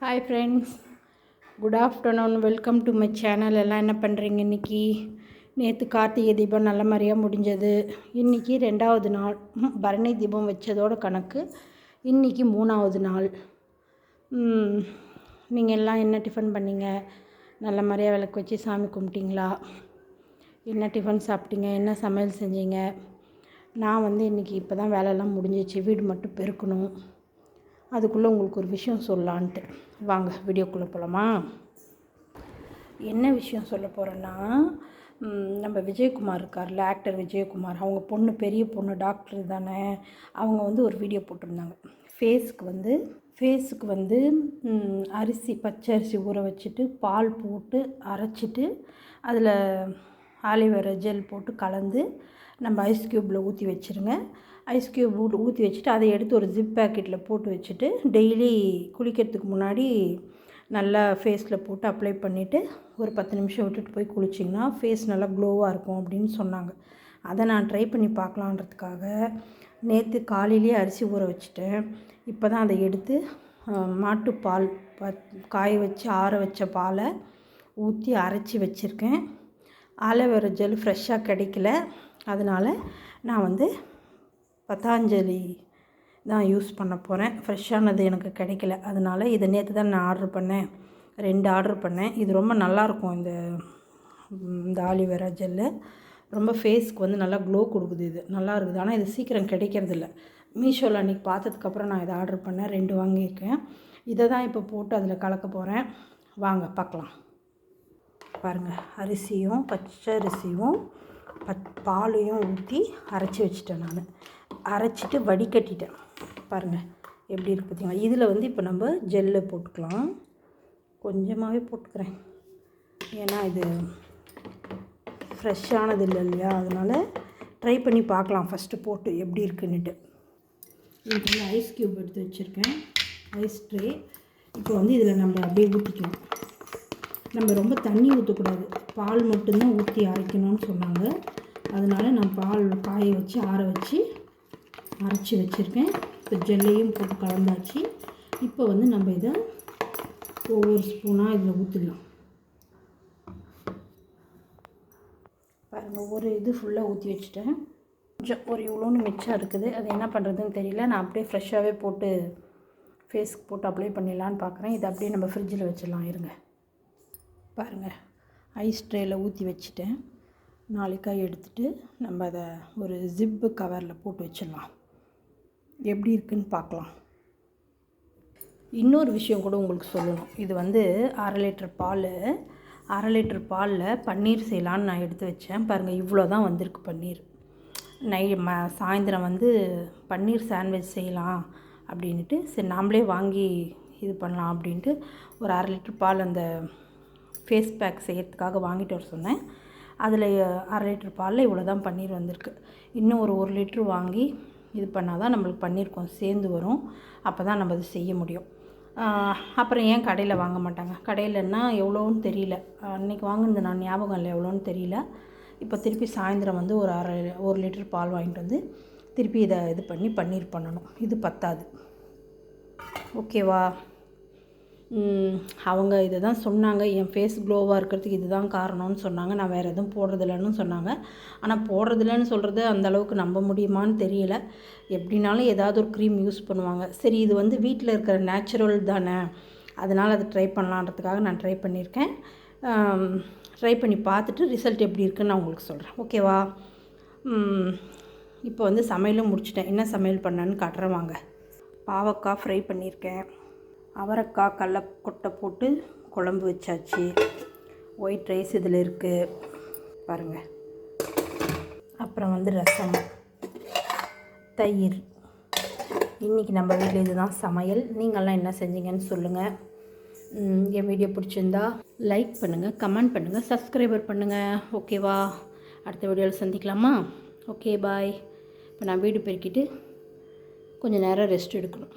Hi friends good afternoon welcome to my channel எல்லாம் என்ன பண்ணுறீங்க இன்றைக்கி நேற்று கார்த்திகை தீபம் நல்ல மாதிரியாக முடிஞ்சது. இன்றைக்கி ரெண்டாவது நாள். பரணி தீபம் வச்சதோட கணக்கு இன்றைக்கி மூணாவது நாள். நீங்கள் எல்லாம் என்ன டிஃபன் பண்ணீங்க? நல்ல மாதிரியாக விளக்கு வச்சு சாமி கும்பிட்டீங்களா? என்ன டிஃபன் சாப்பிட்டீங்க? என்ன சமையல் செஞ்சீங்க? நான் வந்து இன்றைக்கி இப்போ தான் வேலையெல்லாம் முடிஞ்சிச்சு. வீடு மட்டும் பெருக்கணும். அதுக்குள்ளே உங்களுக்கு ஒரு விஷயம் சொல்லலான்ட்டு. வாங்க வீடியோக்குள்ளே போகலாமா என்ன விஷயம் சொல்ல போகிறேன்னா நம்ம விஜயகுமார் இருக்கார்ல ஆக்டர் விஜயகுமார். அவங்க பொண்ணு பெரிய பொண்ணு டாக்டர் தானே. அவங்க வந்து ஒரு வீடியோ போட்டிருந்தாங்க. ஃபேஸ்க்கு வந்து ஃபேஸுக்கு வந்து அரிசி பச்சை அரிசி ஊற வச்சுட்டு பால் போட்டு அரைச்சிட்டு அதில் ஆலிவேரா ஜெல் போட்டு கலந்து நம்ம ஐஸ் க்யூப்பில் ஊற்றி வச்சுருங்க. ஐஸ் க்யூப் ஊற்றி வச்சுட்டு அதை எடுத்து ஒரு ஜிப் பேக்கெட்டில் போட்டு வச்சுட்டு டெய்லி குளிக்கிறதுக்கு முன்னாடி நல்லா ஃபேஸில் போட்டு அப்ளை பண்ணிவிட்டு ஒரு பத்து நிமிஷம் விட்டுட்டு போய் குளிச்சிங்கன்னா ஃபேஸ் நல்லா க்ளோவாக இருக்கும் அப்படின்னு சொன்னாங்க. அதை நான் ட்ரை பண்ணி பார்க்கலான்றதுக்காக நேற்று காலையிலேயே அரிசி ஊற வச்சுட்டேன். இப்போ தான் அதை எடுத்து மாட்டுப்பால் ப காய வச்சு ஆற வச்ச பாலை ஊற்றி அரைச்சி வச்சுருக்கேன். ஆலோவேரா ஜெல் ஃப்ரெஷ்ஷாக கிடைக்கல. அதனால் நான் வந்து பதாஞ்சலி தான் யூஸ் பண்ண போகிறேன் ஃப்ரெஷ்ஷானது எனக்கு கிடைக்கல. அதனால் இதை நேற்று தான் நான் ஆர்டர் பண்ணேன். ரெண்டு ஆர்டர் பண்ணேன். இது ரொம்ப நல்லாயிருக்கும் இந்த இந்த ஆலிவேரா ஜெல்லு. ரொம்ப ஃபேஸ்க்கு வந்து நல்லா க்ளோ கொடுக்குது இது. நல்லா இருக்குது. ஆனால் இது சீக்கிரம் கிடைக்கிறதில்ல. மீஷோவில் அன்றைக்கி பார்த்ததுக்கப்புறம் நான் இதை ஆர்டர் பண்ணேன். ரெண்டு வாங்கியிருக்கேன். இதை தான் இப்போ போட்டு அதில் கலக்க போகிறேன் வாங்க பார்க்கலாம். பாருங்கள் அரிசியும் பச்சை அரிசியும் பத் பாலையும் ஊற்றி அரைச்சி வச்சுட்டேன் நான். அரைச்சிட்டு வடிகட்டிட்டேன். பாருங்கள் எப்படி இருக்கு பார்த்தீங்களா இதில் வந்து இப்போ நம்ம ஜெல்லு போட்டுக்கலாம். கொஞ்சமாகவே போட்டுக்கிறேன். ஏன்னா இது ஃப்ரெஷ்ஷானது இல்லை இல்லையா? அதனால் ட்ரை பண்ணி பார்க்கலாம். ஃபஸ்ட்டு போட்டு எப்படி இருக்குன்னுட்டு. இதுக்கு வந்து ஐஸ் க்யூப் எடுத்து வச்சுருக்கேன். ஐஸ் ட்ரே இப்போ வந்து இதில் நம்ம அப்படியே ஊற்றிக்கலாம் நம்ம ரொம்ப தண்ணி ஊற்றக்கூடாது பால் மட்டும்தான் ஊற்றி அரைக்கணும்னு சொன்னாங்க. அதனால நான் பால் காய வச்சு ஆற வச்சு அரைச்சி வச்சுருக்கேன். இப்போ ஜெல்லையும் போட்டு கலந்தாச்சு. இப்போ வந்து நம்ம இதை ஒவ்வொரு ஸ்பூனாக இதில் ஊற்றிடலாம் பாருங்கள் ஒரு இது ஃபுல்லாக ஊற்றி வச்சுட்டேன். கொஞ்சம் ஒரு இவ்வளோன்னு மிச்சம் இருக்குது. அது என்ன பண்ணுறதுன்னு தெரியல. நான் அப்படியே ஃப்ரெஷ்ஷாகவே போட்டு ஃபேஸ்க்கு போட்டு அப்ளை பண்ணிடலான்னு பார்க்குறேன் இதை அப்படியே நம்ம ஃப்ரிட்ஜில் வச்சிடலாம் இருங்க. பாருங்கள் ஐஸ் ட்ரேயில் ஊற்றி வச்சுட்டேன். நாளைக்காய் எடுத்துட்டு நம்ம அதை ஒரு ஜிப்பு கவரில் போட்டு வச்சிடலாம். எப்படி இருக்குன்னு பார்க்கலாம். இன்னொரு விஷயம் கூட உங்களுக்கு சொல்லணும். இது வந்து அரை லிட்டர் பால். அரை லிட்டர் பாலில் பன்னீர் செய்யலான்னு நான் எடுத்து வச்சேன். பாருங்கள் இவ்வளோ தான் வந்திருக்கு பன்னீர். நை ம சாயந்தரம் வந்து பன்னீர் சாண்ட்விச் செய்யலாம் அப்படின்ட்டு சரி நாமளே வாங்கி இது பண்ணலாம் அப்படின்ட்டு ஒரு அரை லிட்டர் பால் அந்த ஃபேஸ் பேக் செய்கிறதுக்காக வாங்கிட்டு வர சொன்னேன். அதில் அரை லிட்டர் பாலில் இவ்வளோ தான் பன்னீர் வந்திருக்கு. இன்னும் ஒரு ஒரு லிட்ரு வாங்கி இது பண்ணால் தான் நம்மளுக்கு பன்னீர் கொஞ்சம் சேர்ந்து வரும். அப்போ தான் நம்ம அது செய்ய முடியும். அப்புறம் ஏன் கடையில் வாங்க மாட்டாங்க? கடையிலன்னா எவ்வளோன்னு தெரியல. அன்றைக்கி வாங்கினது நான் ஞாபகம் இல்லை எவ்வளோன்னு தெரியல. இப்போ திருப்பி சாயந்தரம் வந்து ஒரு அரை ஒரு லிட்டர் பால் வாங்கிட்டு வந்து திருப்பி இதை இது பண்ணி பன்னீர் பண்ணணும். இது பத்தாது. ஓகேவா? அவங்க இதை தான் சொன்னாங்க. என் ஃபேஸ் க்ளோவாக இருக்கிறதுக்கு இதுதான் காரணம்னு சொன்னாங்க. நான் வேறு எதுவும் போடுறதில்லன்னு சொன்னாங்க. ஆனால் போடுறதில்லன்னு சொல்கிறது அந்தளவுக்கு நம்ப முடியுமான்னு தெரியல. எப்படினாலும் ஏதாவது ஒரு க்ரீம் யூஸ் பண்ணுவாங்க. சரி இது வந்து வீட்டில் இருக்கிற நேச்சுரல் தானே. அதனால் அதை ட்ரை பண்ணலான்றதுக்காக நான் ட்ரை பண்ணியிருக்கேன். ட்ரை பண்ணி பார்த்துட்டு ரிசல்ட் எப்படி இருக்குன்னு நான் உங்களுக்கு சொல்கிறேன் ஓகேவா இப்போ வந்து சமையலும் முடிச்சிட்டேன். என்ன சமையல் பண்ணேன்னு காட்டுறேன் வாங்க. பாவக்காய் ஃப்ரை பண்ணியிருக்கேன். அவரைக்காய் கடல கொட்டை போட்டு குழம்பு வச்சாச்சு. ஒயிட் ரைஸ் இதில் இருக்குது பாருங்கள் அப்புறம் வந்து ரசம். தயிர். இன்றைக்கி நம்ம வீட்டில் இதுதான் சமையல். நீங்கள்லாம் என்ன செஞ்சீங்கன்னு சொல்லுங்கள் என் வீடியோ பிடிச்சிருந்தா லைக் பண்ணுங்கள் கமெண்ட் பண்ணுங்கள் சப்ஸ்கிரைபர் பண்ணுங்கள் ஓகேவா அடுத்த வீடியோவில் சந்திக்கலாமா? ஓகே பாய் இப்போ நான் வீடு பெருக்கிட்டு கொஞ்சம் நேரம் ரெஸ்ட் எடுக்கணும்.